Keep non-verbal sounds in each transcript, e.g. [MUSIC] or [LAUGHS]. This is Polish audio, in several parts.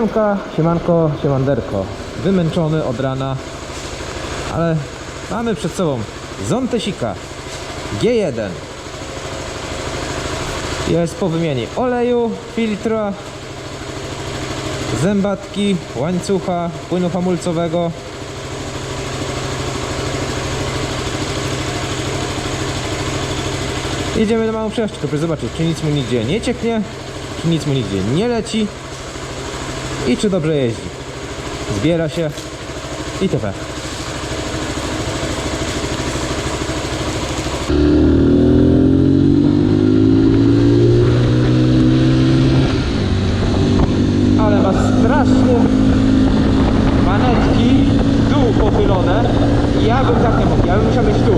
Siemanka, siemanko, siemanderko. Wymęczony od rana, ale mamy przed sobą Zontesika G1. Jest po wymianie oleju, filtra, zębatki, łańcucha, płynu hamulcowego. Jedziemy na małą przejażdżkę, żeby zobaczyć, czy nic mu nigdzie nie cieknie, czy nic mu nigdzie nie leci i czy dobrze jeździ. Zbiera się itp. Ale ma strasznie manetki w dół pochylone. Ja bym tak nie mógł, ja bym musiał być tu.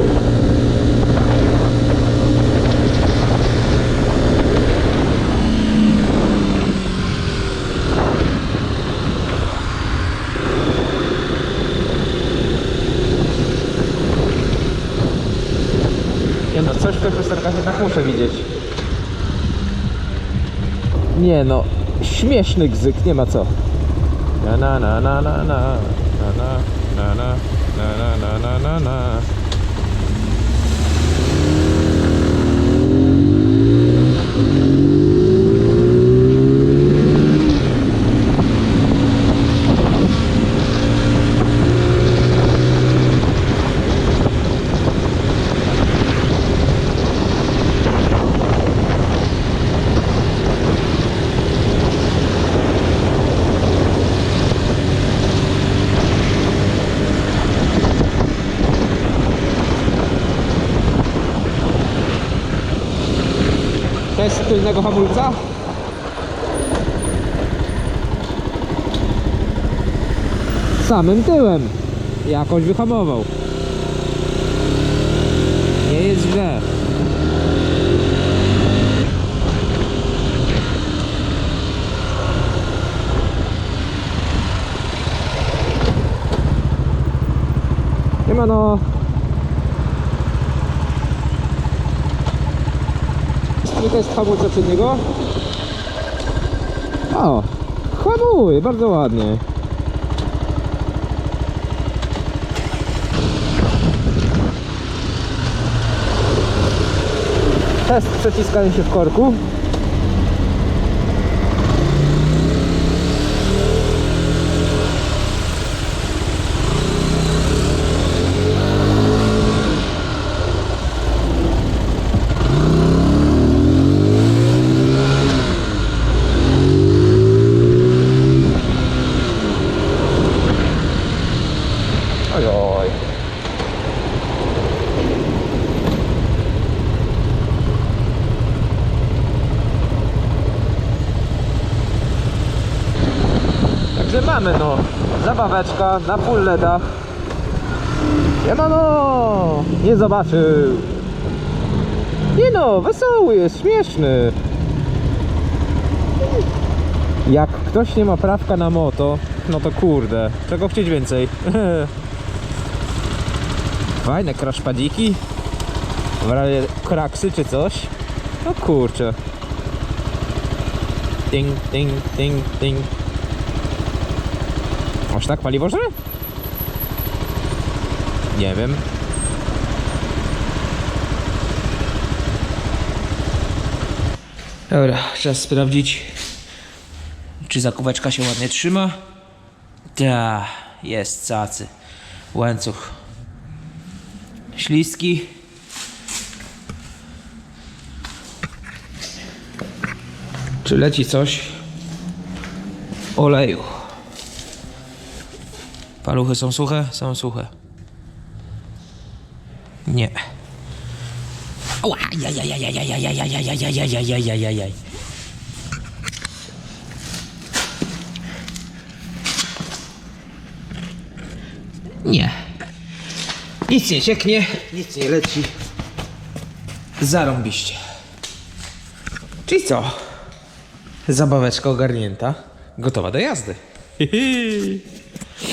Tych lusterkach jednak muszę widzieć. Nie no, śmieszny gzyk, nie ma co. Na na na na na na na na na na na na na na tylnego hamulca. Samym tyłem. Jakoś wyhamował. Nie jest źle. Nie test hamulca przedniego. O, hamuje, bardzo ładnie. Test przeciskania się w korku. Mamy no, zabaweczka na full LEDach. no, nie zobaczył. Nie no, wesoły jest, śmieszny. Jak ktoś nie ma prawka na moto, no to kurde, czego chcieć więcej? [LAUGHS] Fajne kraszpadiki. W razie kraksy czy coś. No kurczę. Ding, ding, ding, ding. Aż tak paliwo żre? Nie wiem. Dobra, czas sprawdzić, czy zakóweczka się ładnie trzyma. Ta, jest cacy. Łańcuch. Śliski. Czy leci coś? Oleju. Paluchy są suche? Są suche. Nie. Ała, jajajajajajajajajajajajajajajajajajaj.